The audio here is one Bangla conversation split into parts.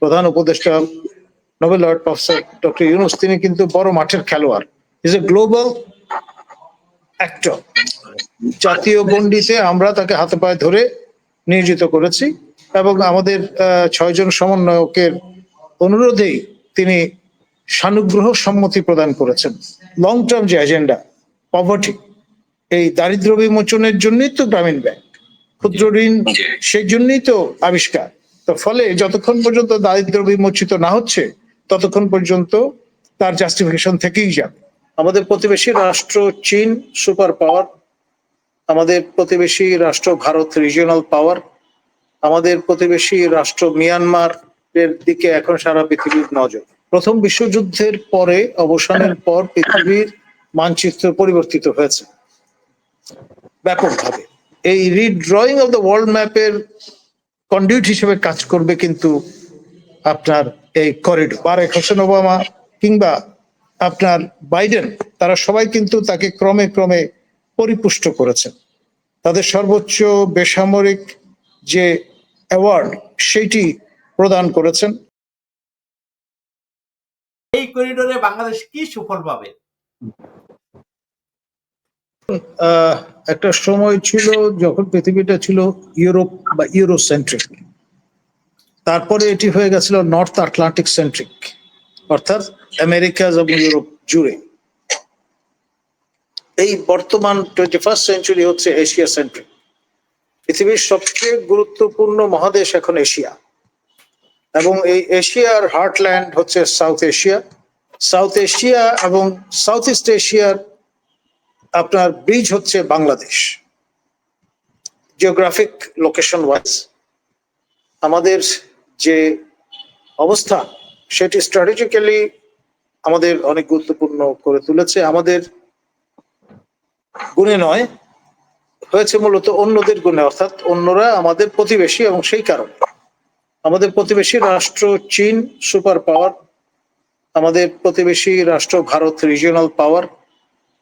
প্রধান উপদেষ্টা নোবেল আর্ট প্রফেসর ডক্টর ইউনুস তিনি কিন্তু বড় মাঠের খেলোয়াড়। ইজ এ গ্লোবাল অ্যাক্টর জাতীয় গণ্ডিতে আমরা তাকে হাতে পায়ে ধরে নিয়োজিত করেছি এবং আমাদের ছয়জন সমন্বয়কের অনুরোধেই তিনি সানুগ্রহ সম্মতি প্রদান করেছেন। লং টার্ম যে এজেন্ডা পভার্টি এই দারিদ্র বিমোচনের জন্যই তো গ্রামীণ ব্যাংক। ক্ষুদ্র ঋণ। সেই জন্যই তো আবিষ্কার। তো ফলে যতক্ষণ পর্যন্ত দারিদ্র বিমোচিত না হচ্ছে, ততক্ষণ পর্যন্ত তার জাস্টিফিকেশন থেকেই যাবে। আমাদের প্রতিবেশী রাষ্ট্র চীন সুপার পাওয়ার আমাদের প্রতিবেশী রাষ্ট্র ভারত রিজিওনাল পাওয়ার আমাদের প্রতিবেশী রাষ্ট্র মিয়ানমার এর দিকে এখন সারা পৃথিবীর নজর। প্রথম বিশ্বযুদ্ধের পরে, অবসানের পর পৃথিবীর মানচিত্র পরিবর্তিত হয়েছে। ব্যাপকভাবে। এই রিড্রয়িং অফ দ্য ওয়ার্ল্ড ম্যাপের কন্ডিউট হিসেবে কাজ করবে কিন্তু আপনার এই করিডোর। বারেক হোসেন ওবামা কিংবা আপনার বাইডেন, তারা সবাই কিন্তু তাকে ক্রমে ক্রমে পরিপুষ্ট করেছেন। তাদের সর্বোচ্চ বেসামরিক যে অ্যাওয়ার্ড, সেইটি প্রদান করেছেন। এই করিডোরে বাংলাদেশ কি সুফল পাবে? একটা সময় ছিল যখন পৃথিবীটা ছিল ইউরোপ বা ইউরোসেন্ট্রিক। তারপরে এটি হয়ে গেছিল নর্থ আটলান্টিক সেন্ট্রিক, অর্থাৎ আমেরিকা এবং ইউরোপ জুড়ে। এই বর্তমান টোয়েন্টি ফার্স্ট সেঞ্চুরি হচ্ছে এশিয়া সেন্ট্রিক পৃথিবীর সবচেয়ে গুরুত্বপূর্ণ মহাদেশ এখন এশিয়া। এবং এই এশিয়ার হার্টল্যান্ড হচ্ছে সাউথ এশিয়া। সাউথ এশিয়া এবং সাউথ ইস্ট এশিয়ার আপনার ব্রিজ হচ্ছে বাংলাদেশ। জিওগ্রাফিক লোকেশন ওয়াইজ আমাদের যে অবস্থা, সেটি স্ট্র্যাটেজিক্যালি আমাদের অনেক গুরুত্বপূর্ণ করে তুলেছে। আমাদের গুণে নয়, হয়েছে মূলত অন্যদের গুণে, অর্থাৎ অন্যরা আমাদের প্রতিবেশী এবং সেই কারণে। আমাদের প্রতিবেশী রাষ্ট্র চীন সুপার পাওয়ার আমাদের প্রতিবেশী রাষ্ট্র ভারত রিজিওনাল পাওয়ার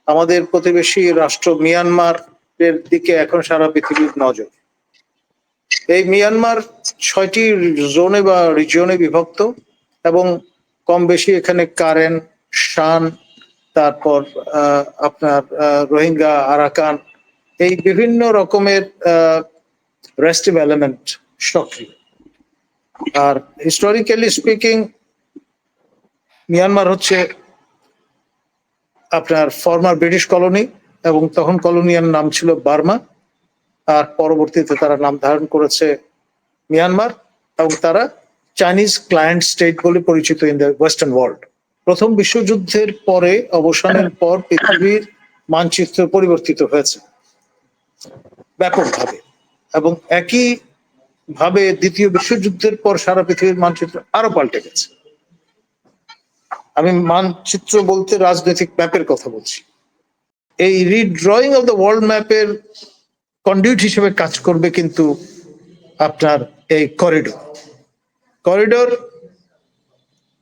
আমাদের প্রতিবেশী রাষ্ট্র মিয়ানমার এর দিকে এখন সারা পৃথিবীর নজর। এই মিয়ানমার ছয়টি জোনে বা রিজিয়নে বিভক্ত এবং কম বেশি এখানে কারেন, শান, তারপর আপনার রোহিঙ্গা, আরাকান এই বিভিন্ন রকমের রেস্টিভ এলিমেন্ট সক্রিয়। আর হিস্টোরিক্যালি স্পিকিং মিয়ানমার হচ্ছে আপনার ফর্মার ব্রিটিশ কলোনি এবং তখন কলোনিয়ার নাম ছিল বার্মা। আর পরবর্তীতে তারা নাম ধারণ করেছে মিয়ানমার এবং তারা চাইনিজ ক্লায়েন্ট স্টেট বলে পরিচিত ইন দ্য ওয়েস্টার্ন ওয়ার্ল্ড প্রথম বিশ্বযুদ্ধের পরে অবসানের পর পৃথিবীর মানচিত্র পরিবর্তিত হয়েছে। ব্যাপকভাবে। এবং একই ভাবে দ্বিতীয় বিশ্বযুদ্ধের পর সারা পৃথিবীর মানচিত্র আরও পাল্টে গেছে। আমি মানচিত্র বলতে রাজনৈতিক ম্যাপের কথা বলছি। এই রিড্রয়িং অফ দ্য ওয়ার্ল্ড ম্যাপের কন্ডিউট হিসেবে কাজ করবে কিন্তু আপনার এই করিডোর করিডোর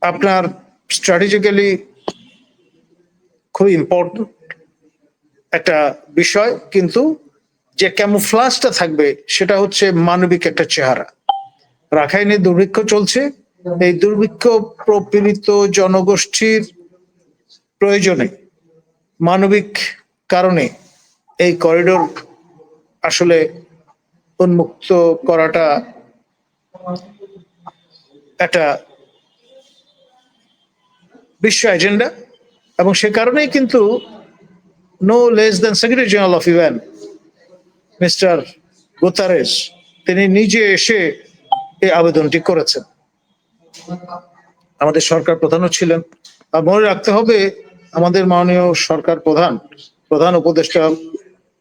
আপনার স্ট্র্যাটেজিক্যালি খুব ইম্পর্টেন্ট একটা বিষয়, কিন্তু যে ক্যামোফ্লাসটা থাকবে সেটা হচ্ছে মানবিক একটা চেহারা। রাখাইনে দুর্ভিক্ষ চলছে এই দুর্ভিক্ষ প্রপীড়িত জনগোষ্ঠীর প্রয়োজনে, মানবিক কারণে এই করিডোর আসলে উন্মুক্ত করাটা একটা বিশ্ব এজেন্ডা এবং সে কারণেই কিন্তু no less than secretary general of UN mister Guterres তিনি নিজে এসে এই আবেদনটি করেছেন। আমাদের সরকার প্রধানও ছিলেন। আর মনে রাখতে হবে, আমাদের মাননীয় সরকার প্রধান প্রধান উপদেষ্টা,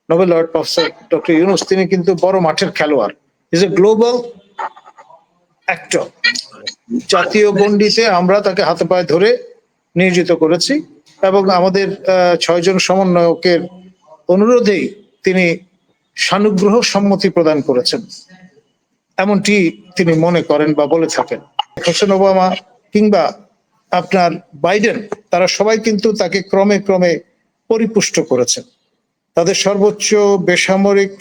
নোবেল আর্ট প্রফেসর ডক্টর ইউনুস, তিনি কিন্তু বড় মাঠের খেলোয়াড়। ইজ এ গ্লোবাল অ্যাক্টর জাতীয় গণ্ডিতে আমরা তাকে হাতে পায়ে ধরে নিয়োজিত করেছি এবং আমাদের ছয়জন সমন্বয়কের অনুরোধেই তিনি সানুগ্রহ সম্মতি প্রদান করেছেন। এমনটি তিনি মনে করেন বা বলে থাকেন। হোসেন ওবামা কিংবা আপনার বাইডেন, তারা সবাই কিন্তু তাকে ক্রমে ক্রমে পরিপুষ্ট করেছেন। তাদের সর্বোচ্চ বেসামরিক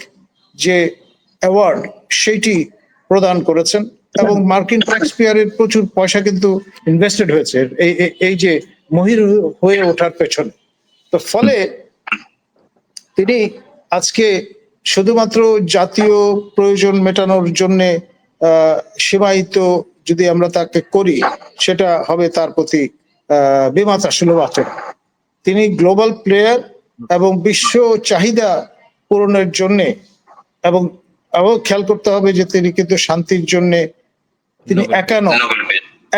যে অ্যাওয়ার্ড, সেইটি প্রদান করেছেন এবং মার্কিন ট্যাক্স পেয়ারের প্রচুর পয়সা কিন্তু ইনভেস্টেড হয়েছে এই- এই যে মহির হয়ে ওঠার পেছনে। তো ফলে তিনি আজকে শুধুমাত্র জাতীয় প্রয়োজন মেটানোর জন্য সীমায়িত যদি আমরা তাকে করি সেটা হবে তার প্রতি সুলভ আচরণ। তিনি গ্লোবাল প্লেয়ার এবং বিশ্ব চাহিদা পূরণের জন্য এবং খেয়াল করতে হবে যে তিনি কিন্তু শান্তির জন্য তিনি। একা নন।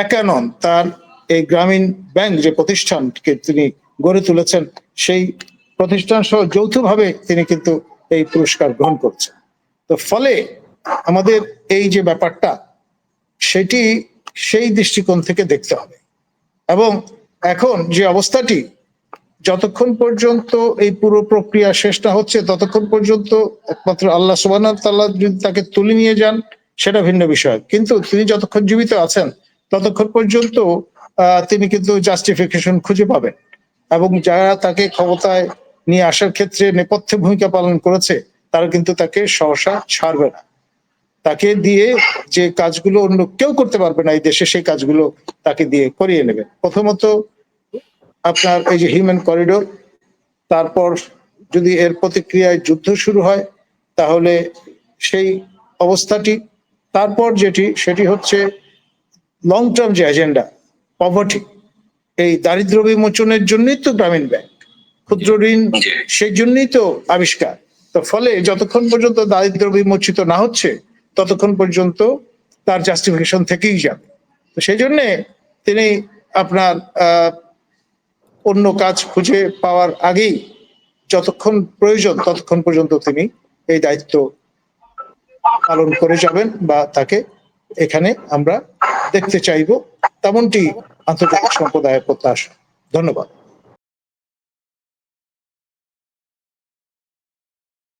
একা নন। তার এই গ্রামীণ ব্যাংক যে প্রতিষ্ঠানকে তিনি গড়ে তুলেছেন সেই প্রতিষ্ঠান সহ যৌথভাবে তিনি কিন্তু এই পুরস্কার গ্রহণ করছেন। তো ফলে আমাদের এই যে ব্যাপারটা সেটি সেই দৃষ্টিকোণ থেকে দেখতে হবে। এবং এখন যে অবস্থাটি, যতক্ষণ পর্যন্ত এই পুরো প্রক্রিয়া শেষ না হচ্ছে, ততক্ষণ পর্যন্ত একমাত্র আল্লাহ সুবাহ যদি তাকে তুলে নিয়ে যান, সেটা ভিন্ন বিষয়। কিন্তু তিনি যতক্ষণ জীবিত আছেন, ততক্ষণ পর্যন্ত তিনি কিন্তু জাস্টিফিকেশন খুঁজে পাবেন। এবং যারা তাকে ক্ষমতায় নিয়ে আসার ক্ষেত্রে নেপথ্যে ভূমিকা পালন করেছে, তারা কিন্তু তাকে সহসা ছাড়বে না। তাকে দিয়ে যে কাজগুলো অন্য কেউ করতে পারবে না এই দেশে সেই কাজগুলো তাকে দিয়ে করিয়ে নেবে। প্রথমত আপনার এই যে হিউম্যান করিডোর তারপর যদি এর প্রতিক্রিয়ায় যুদ্ধ শুরু হয় তাহলে সেই অবস্থাটি। তারপর যেটি সেটি হচ্ছে লং টার্ম যে এজেন্ডা পভার্টি এই দারিদ্র বিমোচনের জন্যই তো গ্রামীণ ব্যাংক ক্ষুদ্র ঋণ সেই জন্যই তো আবিষ্কার। তো ফলে যতক্ষণ পর্যন্ত দারিদ্র বিমোচিত না হচ্ছে ততক্ষণ পর্যন্ত তার জাস্টিফিকেশন থেকেই যাবে। তো সেই জন্যে তিনি আপনার অন্য কাজ খুঁজে পাওয়ার আগেই যতক্ষণ প্রয়োজন ততক্ষণ পর্যন্ত তিনি এই দায়িত্ব পালন করে যাবেন বা তাকে এখানে আমরা দেখতে চাইব। তেমনটি আন্তর্জাতিক সম্প্রদায়ের প্রত্যাশা। ধন্যবাদ।